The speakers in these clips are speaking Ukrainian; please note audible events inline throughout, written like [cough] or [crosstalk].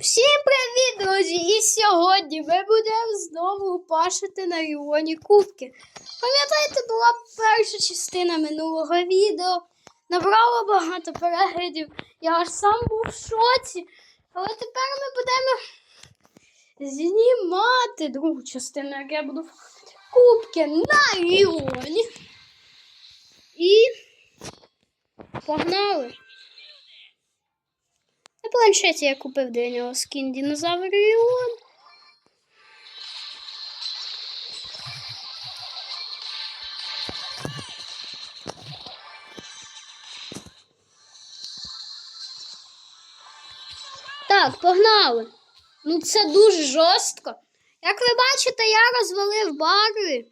Всім привіт, друзі! І сьогодні ми будемо знову пашити на Ріоні кубки. Пам'ятаєте, була перша частина минулого відео. Набрала багато переглядів. Я аж сам був в шоці. Але тепер ми будемо знімати другу частину, як я буду фармити кубки на Ріоні. І погнали! Планшеті я купив для нього скін динозавр Ріон. Так, погнали. Ну це дуже жорстко. Як ви бачите, я розвалив бари.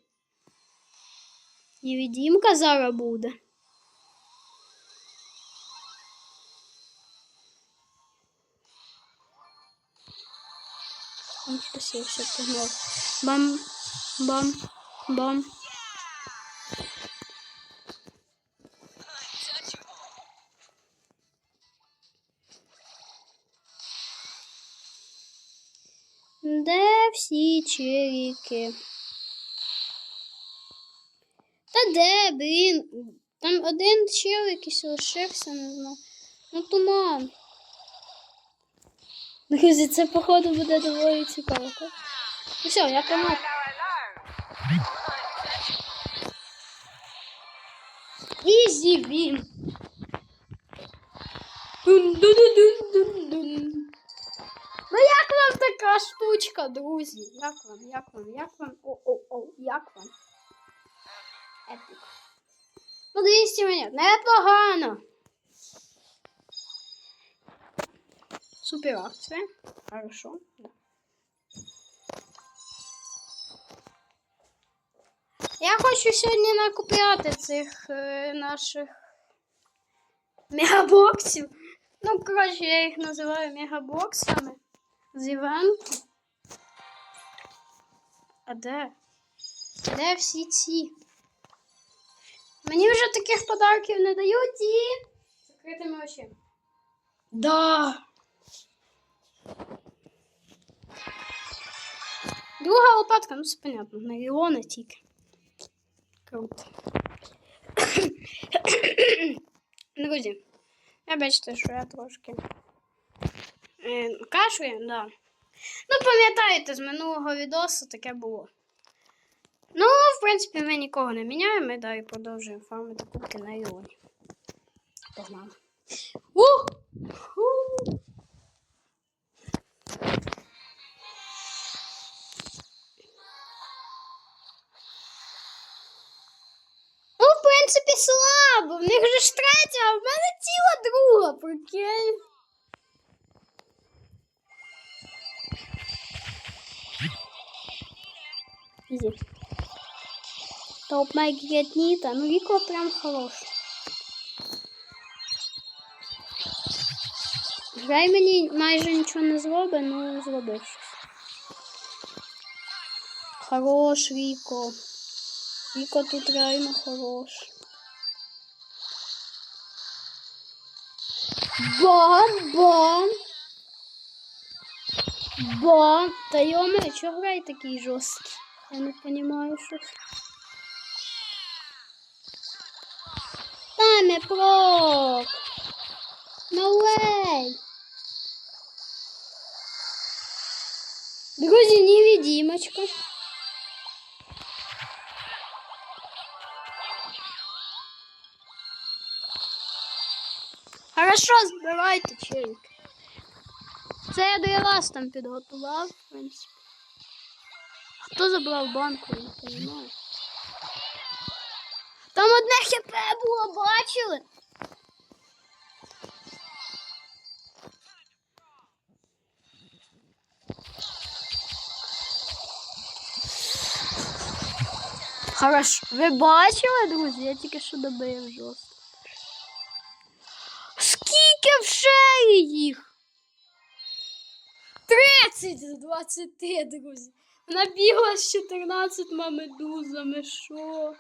Невідімка зараз буде. Он спасибо, все погнал. Бам, бам, бам. Де всі черіки? Та де, блін? Там один чел якийсь лишився, не знаю. Ну туман. Друзі, це походу буде доволі цікаво. Ну все, я помог. Ізі він. Ну як вам така штучка, друзі? Як вам, як вам, як вам? О-о-о, як вам? Епік. Ну, 200 монет, непогано. Супер акция. Хорошо. Да. Я хочу сьогодні накупляти цих е, наших мегабоксів. Ну, коротше, я їх називаю мегабоксами з івенту. А де? Де всі ці? Мені вже таких подарків не дають і закритими очима. Да. Друга лопатка, ну це понятно, на Іона тільки. Круто. Друзі, я бачите, що я трошки е, кашлюю, да. Ну, пам'ятаєте, з минулого відосу таке було. Ну, в принципі, ми нікого не міняємо, да, і продовжуємо фармити кубки на Іоні. Погнали. Ух! Ху! Принципі, слабо. В них же ж третя, а в мене ціла друга, прикинь. Изи. Топ Майк Нита. Ну, Рико прям хорош. Грай мені майже нічого не зробить, ну зробив щось. Хорош, Ріко. Ріко тут реально хорош. Бам, бам. Бам. Та йоме, чого грай такий жорсткий? Я не розумію щось. Та не прок. No. Друзі, невидимочка. Хорошо, збирайте челик. Це я для вас там підготував, в принципі. Хто забрав банку, я не розумію. Там одне хп було, бачили? Хорошо. Ви бачили, друзі? Я тільки що добив жорстко. Скільки в шеї їх? 30 з 20, друзі. Вона бігла з 14 медузами, що?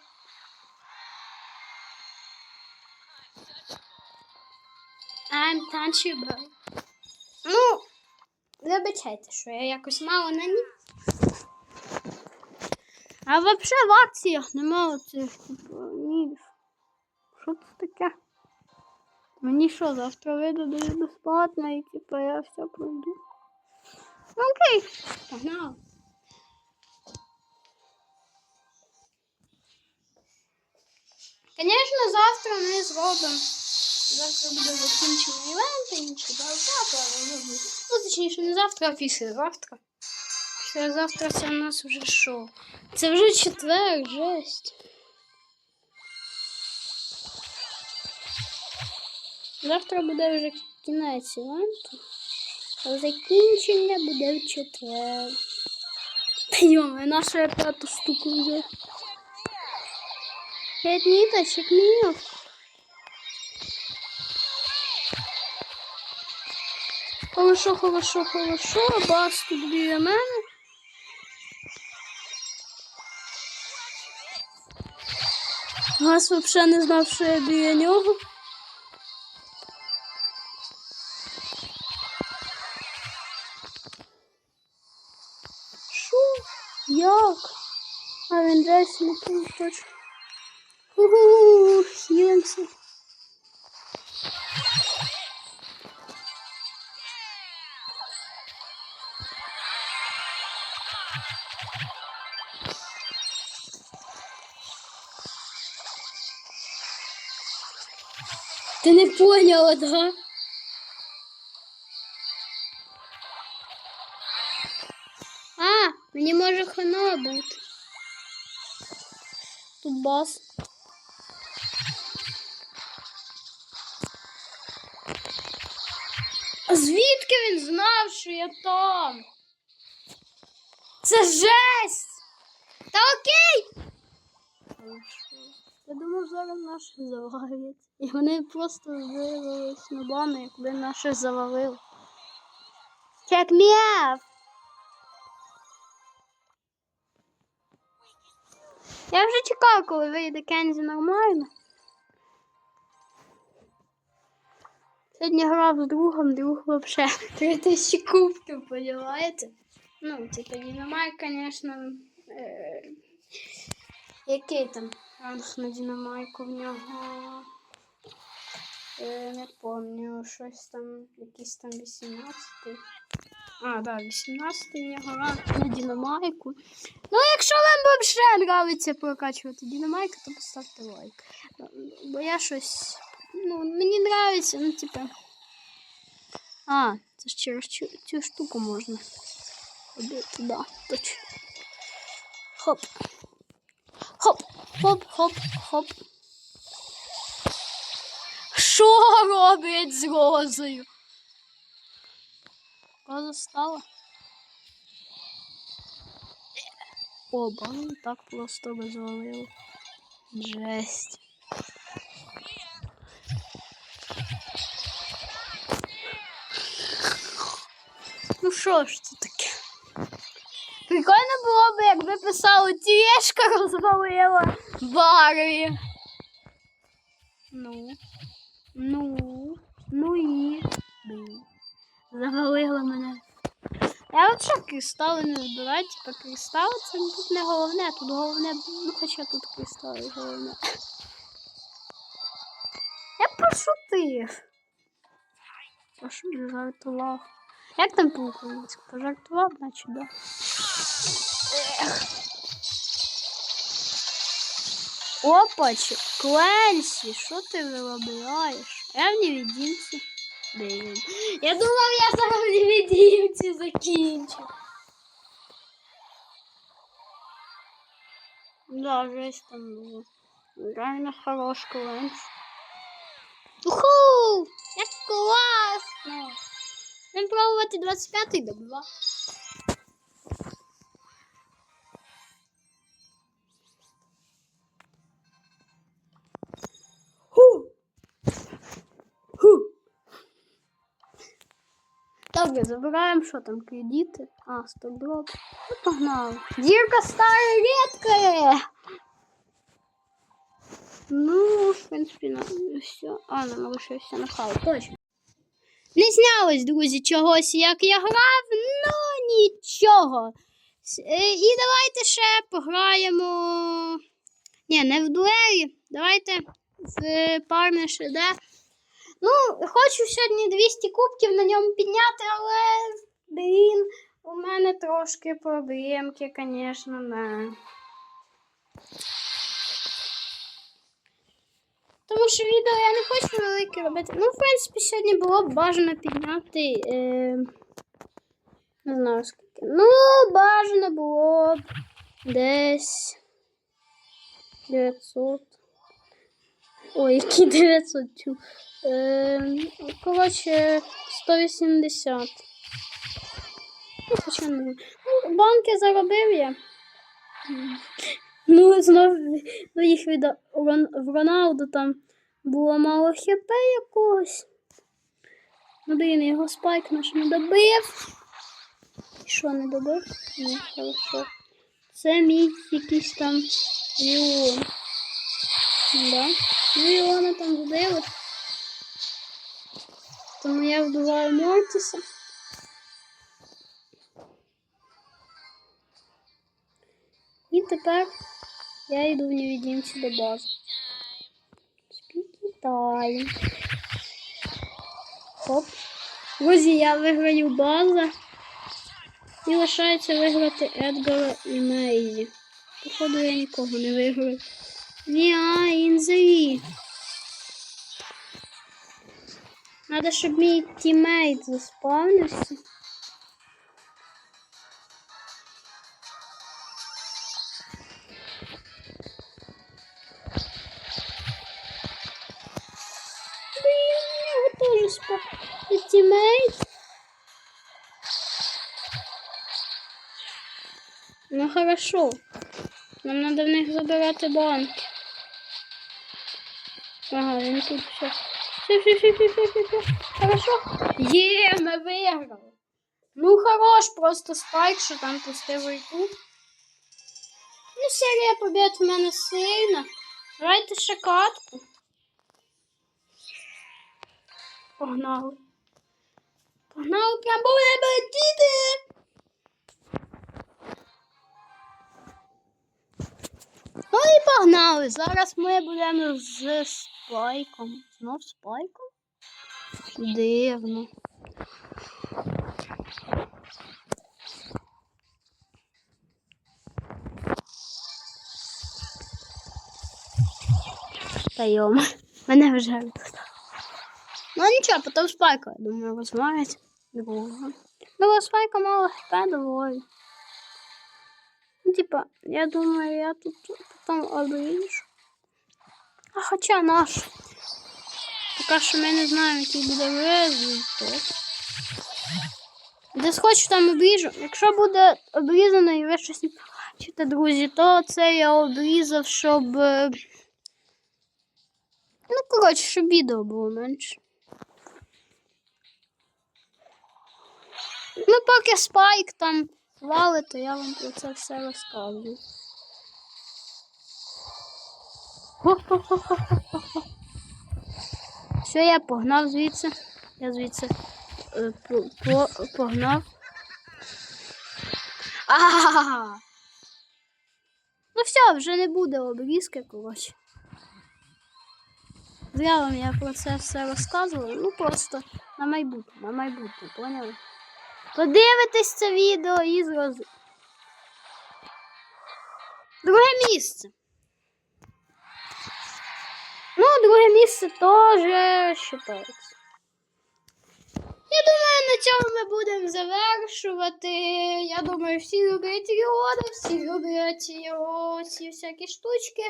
I'm touchable. Ну, Вибачайте, що я якось мало на ні. А взагалі в акціях немає цих типу. Що це таке? Мені що, завтра видадуть безплатно і типу я все пройду. Ну, Окей, погнали. Звісно, завтра ми зробимо. Завтра буде закінчений івент, і інші завтра, ну, точніше, не завтра, а післязавтра. Післязавтра це у нас вже що? Це вже четвер, жесть. Завтра буде вже кінець івенту, а закінчення буде в четвер. Йоме, наша п'яту штуку вже. П'ять ниточек мінус. Хорошо, хорошо, хорошо. Бас тут біля мене. Газ взагалі не знав, що я біля нього. А він десь не хоче. Угу, хілимся. Ти не поняла, да? А, мені може хана бути. Тут бас. А звідки він знав, що я там? Це жесть! Та окей! Я думав, зараз наших завалять. І вони просто виявилися нобами, якби наших завалили. Check me Я вже чекаю, коли вийде Кензі нормально. Сьогодні грав з другом, друг вообще [laughs] 3000 кубків, понимаєте? Ну, типа Динамайк, конечно, е, який там ранг на Динамайку в нього? Е, не пам'ятаю, щось там, якийсь там 18. А, да, 18 в нього на Динамайку. Ну, якщо вам взагалі нравиться прокачувати Динамайку, то поставте лайк. Бо я щось. Ну, мені нравиться, ну, типа. А, це ж через цю, цю штуку можна. Ходити, да, точно. Хоп. Хоп, хоп, хоп, хоп. Що роблять з розою? Роза стала? Оба, ну так просто розвалило. Жесть. Ну що ж це таке? Прикольно було б, якби писало тішка розвалила Барві. Ну, ну, ну і. Блін. Завалила мене. Я от що кристали не вибираю, типа кристали це тут не головне, тут головне, ну хоча тут кристали головне. Я пошутив. Пошутив, жартував. Як там по-українськи? Пожартував, значить, да. Ех. Опаче, Кленсі, що ти виробляєш? Я в невидимці. Блін. Я думав, я сам невидимці закінчу. Да, жесть там було. Реально хорош кланс. Уху! Як класно! Будемо пробувати 25-й до 2. Добре, забираємо, що там, кредити. А, стоп дроп. Ну, погнали. Дірка стара рідка. Ну, в принципі, на все. А, нам лишився на хау, точно. Не знялось, друзі, чогось, як я грав, ну нічого. Е, І давайте ще пограємо. Ні, не в дуелі. Давайте в е, парне ШД. Ну, хочу сьогодні 200 кубків на ньому підняти, але, блін, у мене трошки проблемки, звісно, не. Тому що відео я не хочу велике робити. Ну, в принципі, сьогодні було б бажано підняти. Е... Не знаю скільки. Ну, бажано було б десь 900. Ой, які 900. тю. Е... Коротше, 180. Ну, хоча не. Ну, банки заробив я. Ну, знов ну, їх від Рон- Роналду там було мало хп якогось. Ну, блін, його спайк наш не добив. І Що не добив? Ні, хорошо. Це мій якийсь там Ліон. Да. Ліона там вбили. Тому я вбиваю Мортіса. І тепер я йду в невидимці до бази. Спікі тайм. Хоп. Друзі, я виграю базу. І лишається виграти Едгара і Мейзі. Походу я нікого не виграю. А, інзері. Надо, у нього теж спав тімейт. Ну хорошо. Нам надо в них забирати банки. Ага, він тут все. Все, все, все, все, все, все, все. Хорошо. Є, ми виграли. Ну хорош, просто спайк, що там пустив рейку. Ну, серія побед в мене сильна. Давайте ще катку. Погнали. Погнали, прям будемо летіти. Ну і погнали. Зараз ми будемо з спайком. Знов спайком? Дивно. Та йома, мене вже. Ну нічого, потім спайка, я думаю, розмовить другого. Ну, спайка мало хп доволі. Ну, типа, я думаю, я тут потім обріжу. А хоча наш. Поки що ми не знаємо, який буде результат. Десь хочу там обріжу. Якщо буде обрізано і ви щось не бачите, друзі, то це я обрізав, щоб. е, Ну, коротше, щоб відео було менше. Ну, поки спайк там валить, то я вам про це все розказую. Хо-хо-хо-хо-хо-хо. Все, я погнав звідси. Я звідси е, по, по, погнав. А! Ну все, вже не буде обрізки, коротше. Зря вам я про це все розказувала. Ну просто на майбутнє, на майбутнє, поняли? Подивитесь це відео і зразу. Друге місце. Ну, друге місце теж вважається. Я думаю, на цьому ми будемо завершувати. Я думаю, всі люблять Ріода, всі люблять його ці всякі штучки.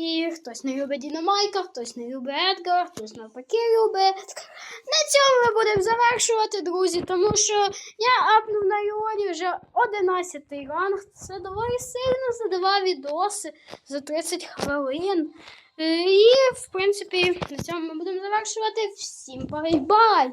І хтось не любить Дінамайка, хтось не любить Едгара, хтось навпаки любить. На цьому ми будемо завершувати, друзі, тому що я апнув на Іоні вже 11 ранг. Це доволі сильно за два відоси за 30 хвилин. Е, І, в принципі, на цьому ми будемо завершувати. Всім бай-бай!